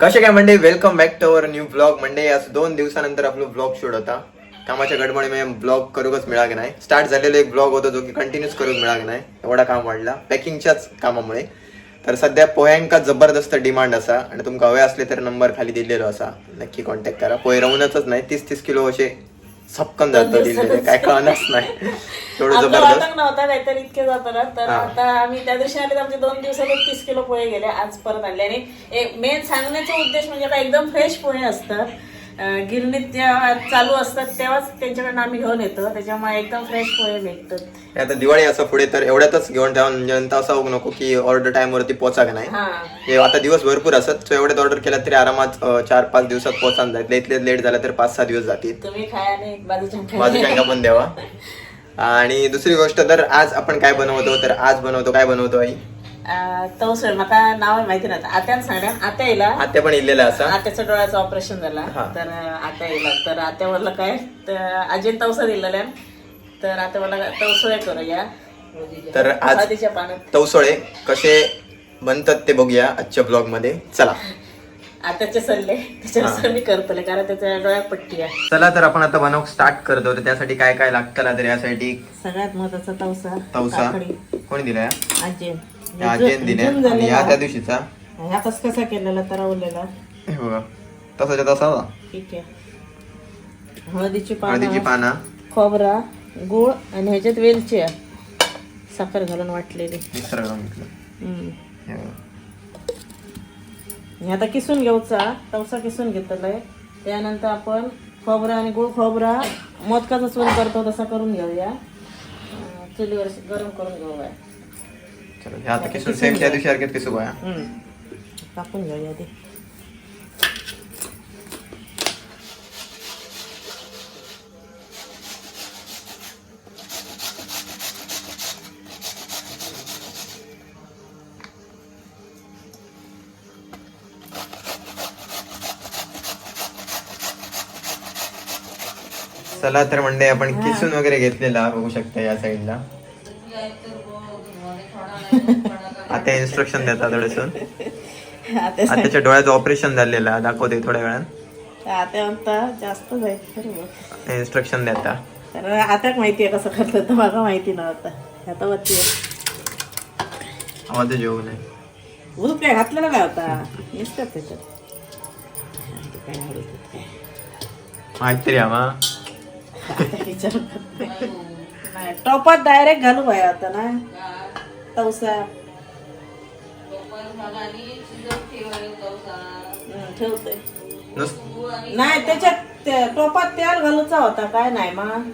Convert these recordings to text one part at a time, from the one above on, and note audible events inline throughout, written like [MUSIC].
कसे काय Monday welcome back to our new blog Monday आज दोन दिवसानंतर आपला ब्लॉग शूट होता. कामाच्या गडबडीमुळे ब्लॉग करूकच मिळाला नाही. स्टार्ट झालेला एक ब्लॉग होता जो की कंटिन्यूच करूक मिळाला नाही. एवढा काम वाढला. पॅकिंगच्याच कामामुळे. तर सध्या पोह्यांका जबरदस्त डिमांड असा. आणि तुमका हवे असले तर नंबर खाली दिलेलो असा. नक्की कॉन्टॅक्ट करा. पोहे राहूनच नाही. तीस तीस किलो असे सपकन जातो काय कळणच नाही. आमचा जबरदस्त नव्हता काहीतरी इतके जाताना. तर हा. आता आम्ही त्या दिवशी आले तर आमचे दोन दिवसात तीस किलो पोहे गेले आज परत आणले. आणि मेन सांगण्याचा उद्देश म्हणजे आता एकदम फ्रेश पोहे असतात. गिरणीत जेव्हा चालू असतात तेव्हाच त्यांच्याकडनं आम्ही घेऊन येतो. त्याच्यामुळे एकदम फ्रेश पोहे भेटतात. आता दिवाळी असं पुढे तर एवढ्यातच घेऊन ठेवा म्हणजे नंतर असं होऊ नको की ऑर्डर टाइम वरती पोचा का नाही. हा. हे आता दिवस भरपूर असत सो एवढ्यात ऑर्डर केला तरी आरामात अं, चार पाच दिवसात पोहोचान जाईल. इथले लेट झाला तर पाच सहा दिवस जातील. तुम्ही खाय आणि बाजूच्या खाय. बाजूच्या पण द्यावा. [LAUGHS] आणि दुसरी गोष्ट तर आज आपण काय बनवतो तर आज बनवतो काय बनवतो आई? तवसळ मला नाव माहिती नाही आत्यानं सांगा आत्या येला. आत्या पण इलेला असा? आत्याच्या डोळ्याचं ऑपरेशन झाला. तर आता येला. तर आता म्हणलं काय? तर अजय तवसा दिलेल्या तर आता मला तवसळे करूया. तर आज हळदीच्या पाण्यात तवसोळे कसे बनतात ते बघूया आजच्या ब्लॉगमध्ये चला. आताचे सल्ले. त्याच्यानुसार मी करतले कारण त्याच्या डोळ्यात पट्टी आहे. चला तर आपण आता बनव स्टार्ट करतो. तर त्यासाठी काय काय लागतं तर यासाठी सगळ्यात महत्त्वाचा तवसा तवसा. कोणी दिलाय? आजी. आजेन दिल्या आणि या त्या दिवशीचा? ह्या कस कसा केलेला तरवलेला हे बघा. तसाच्या तसा ठीक आहे. हळदीची हळदीची पानं. पाना खोबरा गुळ आणि ह्याच्यात वेलची आहे. साखर घालून वाटलेली. मिक्सर करून घेतलं. हम्म. हे बघा. आता किसून घ्यायचा तवसा किसून घेतलाय त्यानंतर आपण खोबरा आणि गुळ खोबरा मोदकाचा चूर करतो तसा करून घेऊया. अं, चुलीवर गरम करून घेऊया. चलो हे आता किसून सेम त्या दिवशी सारखेच किसू बघा हम्म. कापून घेऊया आधी चला तर म्हणजे आपण किसून वगैरे घेतलेला बघू शकता या साईडला. आता इन्स्ट्रक्शन देतात थोडंसं. [LAUGHS] आता आताच्या डोळ्याचं ऑपरेशन झालेलं दाखवते थोड्या वेळात आता म्हणता जास्त जायचं इन्स्ट्रक्शन देता. तर आता माहिती आहे कसं करतं तर मला माहिती नव्हतं आता. वरती आहे. आवाज जेवू नये. दूध काय घातलेलं काय होता नुसतं त्याच्यात काय. माहिती रे आम्हा आता टोपात डायरेक्ट घालू बाय आता ना. तवसा हं, ठेवते नाही त्याच्यात टोपात तेल घालूचा होता काय नाही मग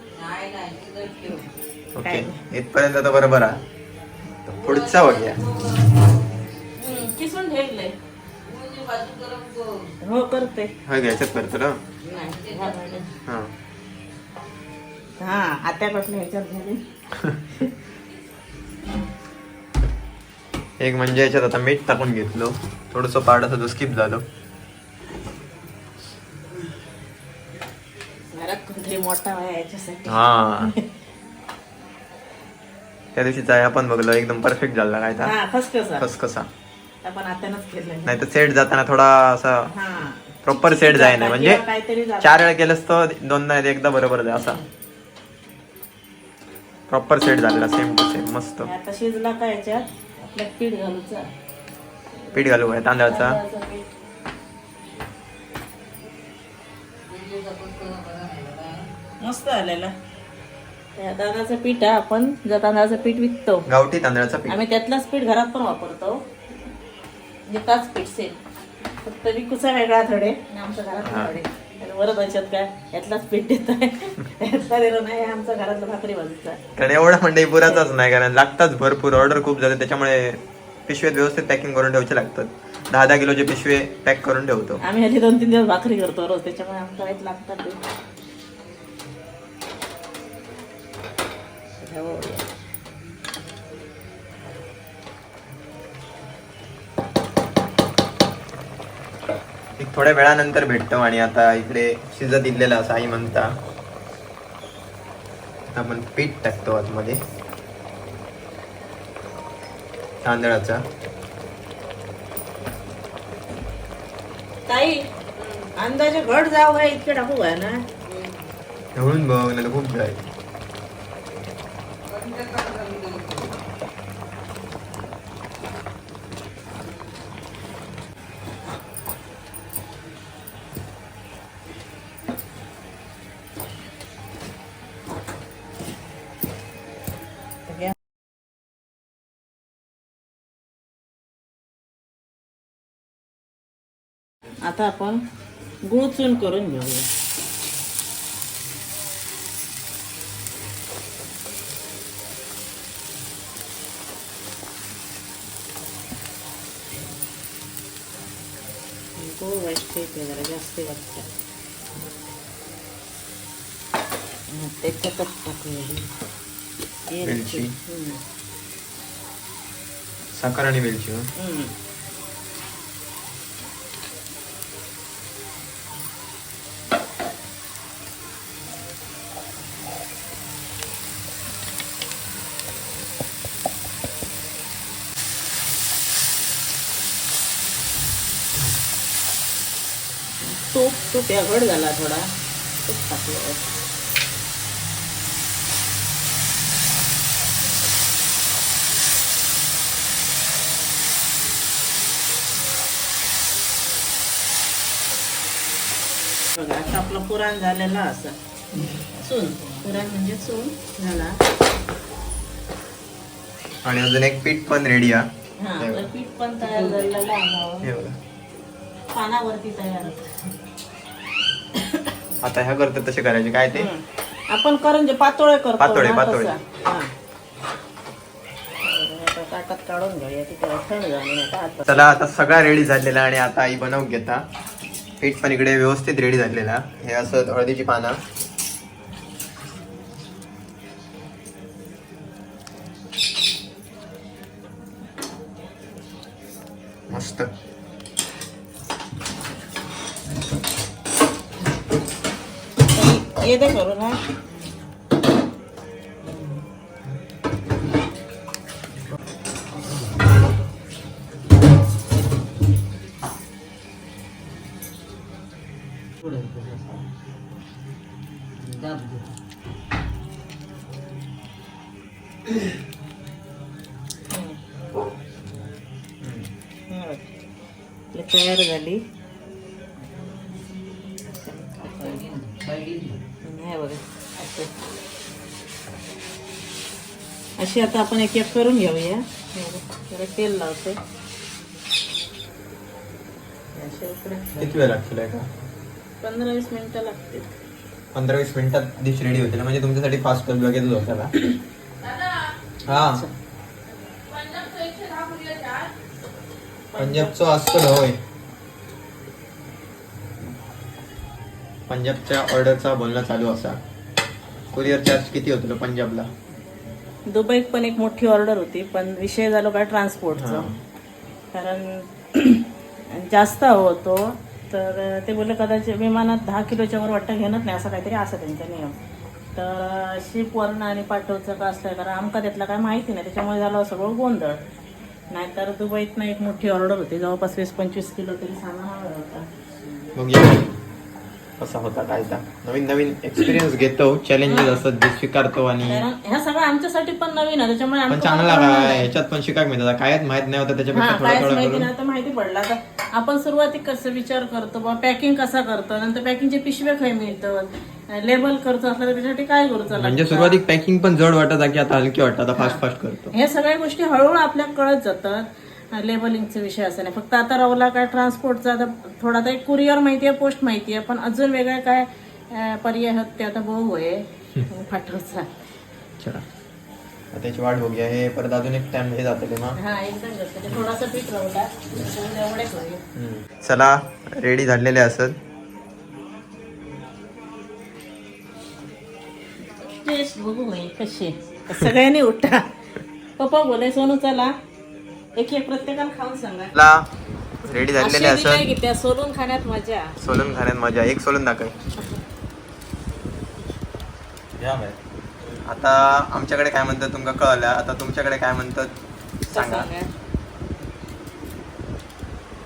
ओके इथपर्यंत तर बरोबर आहे पुढचा बघूया किसून ठेवले हो करते होय घ्यायच्यात करतो ना. हा. हा आत्यापासून ह्याच्यात झाली [LAUGHS] एक म्हणजे याच्यात आता मीठ टाकून घेतलो. थोडस पार्ट असं स्किप झालं. हा. त्या दिवशी चाय आपण बघलो एकदम परफेक्ट झाला काय हा खसखसा. नाही तर सेट जाताना थोडा असा हा. प्रॉपर सेट जाय नाही म्हणजे. चार वेळा केलंस तर दोनदा एकदा बरोबर जाय असा. प्रॉपर सेट झालेला सेम टू सेम मस्त. शिजला का याच्यात? पीठ घालूचा. पीठ घालू काय तांदळाचा? तांदळाचं पीठ. मस्त आलेला. त्या तांदळाचं पीठ आहे आपण जर तांदळाचं पीठ विकतो. गावठी तांदळाचा पीठ. आम्ही त्यातलंच पीठ घरात पण वापरतो. म्हणजे ताच पीठ सेम. फक्त विकूचा वेगळा थोडे आणि आमच्या घरात हा. थोडे आणि काय यातलाच पीठ देत आहे आमचा घरातला भाकरी भाजीचा कारण एवढा म्हणजे पुराचाच नाही कारण लागताच भरपूर ऑर्डर खूप झाले त्याच्यामुळे पिशवेत व्यवस्थित पॅकिंग करून ठेवायचे लागतात दहा दहा किलोचे पिशवे पॅक करून ठेवतो आम्ही हल्ली दोन तीन दिवस भाकरी करतो रोज त्याच्यामुळे वाईट लागतात ते. हो. एक थोड्या वेळानंतर भेटतो आणि आता इकडे शिजत दिलेला असं आई म्हणता आता आपण पीठ टाकतो आतमध्ये. तांदळाचा. ताई अंदाजे घट जाव आहे इतके टाकू काय ना? एवढून बघ नाही खूप जाय आता आपण गुळ चून करून घेऊया. गुळ वाटते ते जरा जास्त वाटतं. टाकूया वेलची. साखर आणि वेलची तूप तूप यागड झाला थोडा. तूप टाकलं बघा आता आपलं पुराण झालेलं असं. चून पुराण म्हणजे चून झाला. आणि अजून एक पीठ पण रेडी आहे. हा पीठ पण तयार झालेलं आहे. पानावरती तयार होतं. आता ह्या करतात तसे करायचे काय ते. आपण करंजे पातोळे करतो पातोळे, ना, पातोळे. तसं. हा. बरं, आता ताटात काढून घेऊया तिथे थंड झाली नाही का आता. चला आता सगळा रेडी झालेला आणि आता आई बनवून घेता पीठ पण इकडे व्यवस्थित रेडी झालेला हे असं हळदीची पानं मस्त ये दे करू ना हं. आपली हे बघा असं. अशी आता आपण एक एक करून घेऊया. हे जरा तेल लावते. किती वेळ लागतो का? पंधरा वीस मिनिटं लागतील. पंधरा वीस मिनिटात डिश रेडी होते ना म्हणजे तुमच्यासाठी फास्ट लगेच होता हा. पंजाबचं असतं होय. पंजाबच्या ऑर्डरचा बोलणं चालू असा. कुरिअर चार्ज किती होतो पंजाबला? दुबईत पण एक मोठी ऑर्डर होती पण विषय झालो काय ट्रान्सपोर्टचा. कारण [CLEARS THROAT] जास्त होतो तर ते बोलले कदाचित विमानात दहा किलोच्या वर वाटतं घेणंच नाही असं काहीतरी असं त्यांचा नियम. तर शिपवरनं आणि पाठवचं का असलं कारण आमका त्यातलं काय माहिती नाही त्याच्यामुळे झालं सगळं गोंधळ. नाहीतर दुबईत ना एक मोठी ऑर्डर होती जवळपास वीस पंचवीस किलो तरी सामान हवं होता. कसा होता काय ता. नवीन नवीन एक्सपिरियन्स घेतो चॅलेंजेस असतात ते स्वीकारतो आणि कारण ह्या सगळं आमच्यासाठी पण नवीन आहे त्याच्यामुळे पण आमचं चांगला पण काय ह्याच्यात पण शिकायला मिळतं. कायच माहीत नाही होतं हा त्याच्यापेक्षा थोडं कायच थोडं माहिती करून. नाही तर माहिती पडलं. आता आपण सुरुवाती कसं विचार करतो बा पॅकिंग कसा करतो नंतर पॅकिंगचे पिशव्या खाई मिळतं लेबल करतो असलं तर त्याच्यासाठी काय करू चला? म्हणजे सुरुवातीक पॅकिंग पण जड वाटत की आता हलकी वाटत आता फास्ट फास्ट करतो. हे सगळ्या गोष्टी हळूहळू आपल्याला कळत जातात. लेबलिंगचा विषय असं नाही. फक्त आता रवला काय ट्रान्सपोर्टचा आता थोडा आता एक कुरिअर माहिती आहे पोस्ट माहिती आहे पण अजून वेगळे काय पर्याय आहेत ते आता बघू आहे [LAUGHS] पाठवचा. चला. आता त्याची वाट बघूया. हे परत अजून एक टाइम हे जातं मग हा एकदम जास्त ते थोडासा पीठ रवला चला रेडी झालेले असत टेस्ट बघू कशी. सगळ्यांनी उठा. पप्पा बोले सोनू चला. एक एक प्रत्येकाला खाऊन सांगा. चला रेडी झालेले अशी की त्या सोलून खाण्यात मजा. सोलून खाण्यात मजा एक सोलून दाखव. आता आमच्याकडे काय म्हणतात तुमका कळलं? आता तुमच्याकडे काय म्हणतात? सांगा. सांगा.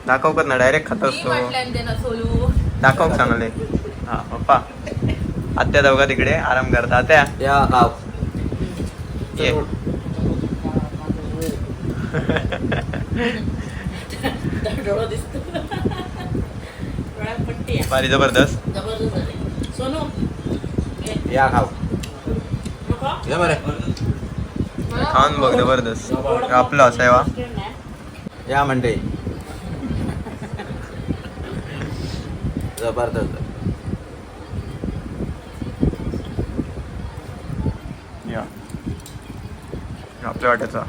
दाखव कर ना डायरेक्ट खात मी असतो. सोलू. दाखव सांगले हा पप्पा. आत्या दोघा तिकडे? आराम करता आत्या. या ये. डोळं पट्टी भारी जबरदस्त. जबरदस्त झाले सोनू या खाऊ. या खाऊन बघ जबरदस्त. आपलं असं आहे वा. या म्हणते जबरदस्त. या. आपल्या वाट्याचा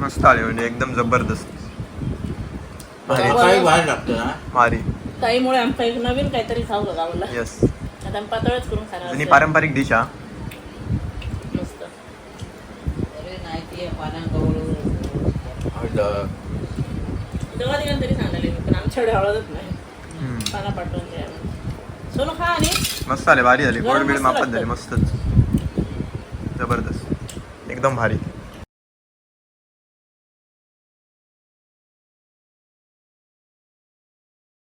मस्त आले म्हणजे एकदम जबरदस्त. भारी. काही बाहेर लागतं ना भारी. ताईमुळे आमका एक नवीन काहीतरी खाऊ गावला येस आता आम्ही पातळच करून खाणार आणि असं. पारंपरिक डिश हा? मस्त. तेव्हा तरी सांगायला मी पण आमच्याकडे हळदच नाही. हम्म. पाना पाठवून द्या. सोनू खा आणि मस्त आले भारी झाली गोड गरम बीड मस्त मापात लागतं. झाली मस्तच. जबरदस्त. एकदम भारी.